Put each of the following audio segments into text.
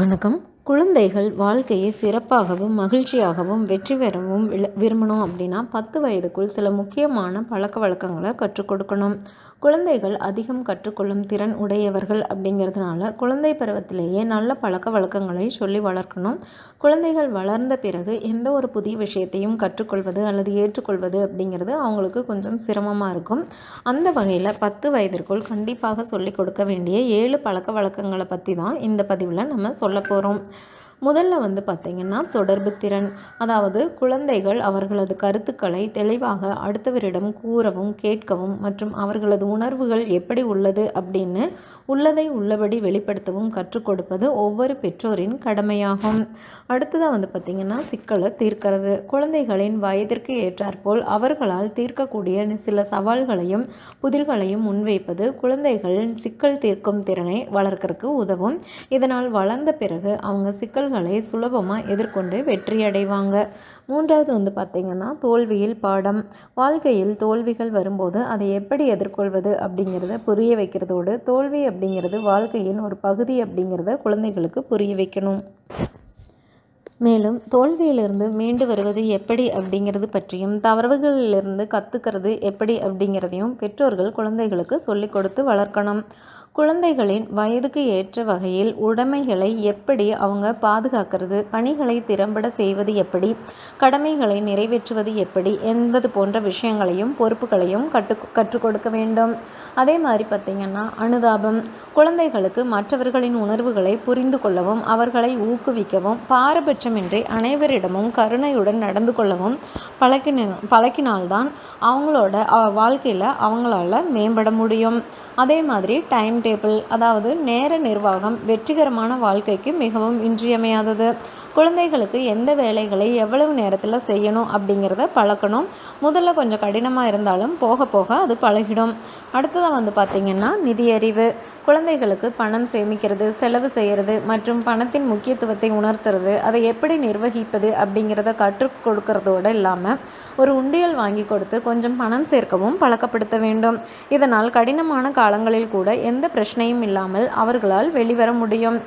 வணக்கம். குழந்தைகள் வாழ்க்கையை சிறப்பாகவும் மகிழ்ச்சியாகவும் வெற்றி பெறவும் விரும்பணும் அப்படின்னா பத்து வயதுக்குள் சில முக்கியமான பழக்க வழக்கங்களை கற்றுக் கொடுக்கணும். குழந்தைகள் அதிகம் கற்றுக்கொள்ளும் திறன் உடையவர்கள் அப்படிங்கிறதுனால குழந்தை பருவத்திலேயே நல்ல பழக்க வழக்கங்களை சொல்லி வளர்க்கணும். குழந்தைகள் வளர்ந்த பிறகு எந்த ஒரு புதிய விஷயத்தையும் கற்றுக்கொள்வது அல்லது ஏற்றுக்கொள்வது அப்படிங்கிறது அவங்களுக்கு கொஞ்சம் சிரமமாக இருக்கும். அந்த வகையில் பத்து வயதிற்குள் கண்டிப்பாக சொல்லிக் கொடுக்க வேண்டிய ஏழு பழக்க வழக்கங்களை பற்றி தான் இந்த பதிவில் நம்ம சொல்ல போகிறோம் முதல்ல வந்து பார்த்திங்கன்னா தொடர்பு திறன் அதாவது குழந்தைகள் அவர்களது கருத்துக்களை தெளிவாக அடுத்தவரிடம் கூறவும் கேட்கவும் மற்றும் அவர்களது உணர்வுகள் எப்படி உள்ளது அப்படின்னு உள்ளதை உள்ளபடி வெளிப்படுத்தவும் கற்றுக் கொடுப்பது ஒவ்வொரு பெற்றோரின் கடமையாகும். அடுத்ததாக வந்து பார்த்திங்கன்னா சிக்கலை தீர்க்கிறது. குழந்தைகளின் வயதிற்கு ஏற்றாற்போல் அவர்களால் தீர்க்கக்கூடிய சில சவால்களையும் புதிர்களையும் முன்வைப்பது குழந்தைகள் சிக்கல் தீர்க்கும் திறனை வளர்க்கறதுக்கு உதவும். இதனால் வளர்ந்த பிறகு அவங்க சிக்கல் சிக்கல்களை சுலபமாக எதிர்கொண்டு வெற்றி அடைவாங்க மூன்றாவது வந்து பார்த்திங்கன்னா தோல்வியில் பாடம். வாழ்க்கையில் தோல்விகள் வரும்போது அதை எப்படி எதிர்கொள்வது அப்படிங்கிறத புரிய வைக்கிறதோடு தோல்வி அப்படிங்கிறது வாழ்க்கையின் ஒரு பகுதி அப்படிங்கிறத குழந்தைகளுக்கு புரிய வைக்கணும். மேலும் தோல்வியிலிருந்து மீண்டு வருவது எப்படி அப்படிங்கிறது பற்றியும் தவறுகளிலிருந்து கற்றுக்கிறது எப்படி அப்படிங்கிறதையும் பெற்றோர்கள் குழந்தைகளுக்கு சொல்லிக் கொடுத்து வளர்க்கணும். குழந்தைகளின் வயதுக்கு ஏற்ற வகையில் உடைமைகளை எப்படி அவங்க பாதுகாக்கிறது? பணிகளை திறம்பட செய்வது எப்படி? கடமைகளை நிறைவேற்றுவது எப்படி? என்பது போன்ற விஷயங்களையும் பொறுப்புகளையும் கட்டு கற்றுக் கொடுக்க வேண்டும். அதே மாதிரி பார்த்திங்கன்னா அனுதாபம். குழந்தைகளுக்கு மற்றவர்களின் உணர்வுகளை புரிந்து கொள்ளவும் அவர்களை ஊக்குவிக்கவும் பாரபட்சமின்றி அனைவரிடமும் கருணையுடன் நடந்து கொள்ளவும் பழக்கின பழக்கினால்தான் அவங்களோட வாழ்க்கையில் அவங்களால மேம்பட முடியும். அதே மாதிரி டைம் டேபிள் அதாவது நேர நிர்வாகம் வெற்றிகரமான வாழ்க்கைக்கு மிகவும் இன்றியமையாதது. குழந்தைகளுக்கு எந்த வேலைகளை எவ்வளவு நேரத்தில் செய்யணும் அப்படிங்கிறத பழக்கணும். முதல்ல கொஞ்சம் கடினமாக இருந்தாலும் போக போக அது பழகிடும். அடுத்ததாக வந்து பார்த்திங்கன்னா நிதியறிவு. குழந்தைகளுக்கு பணம் சேமிக்கிறது செலவு செய்கிறது மற்றும் பணத்தின் முக்கியத்துவத்தை உணர்த்துறது அதை எப்படி நிர்வகிப்பது அப்படிங்கிறத கற்றுக் கொடுக்கறதோடு இல்லாமல் ஒரு உண்டியல் வாங்கி கொடுத்து கொஞ்சம் பணம் சேர்க்கவும் பழக்கப்படுத்த வேண்டும். இதனால் கடினமான காலங்களில் கூட எந்த பிரச்சனையும் இல்லாமல் அவர்களால் வெளிவர முடியும்.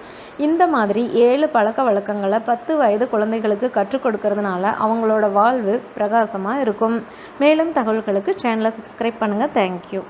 இந்த மாதிரி ஏழு பழக்க வழக்கங்களை பத்து வயது குழந்தைகளுக்கு கற்றுக் கொடுக்கறதுனால அவங்களோட வாழ்வு பிரகாசமாக இருக்கும். மேலும் தகவல்களுக்கு சேனலை சப்ஸ்கிரைப் பண்ணுங்கள் தேங்க்யூ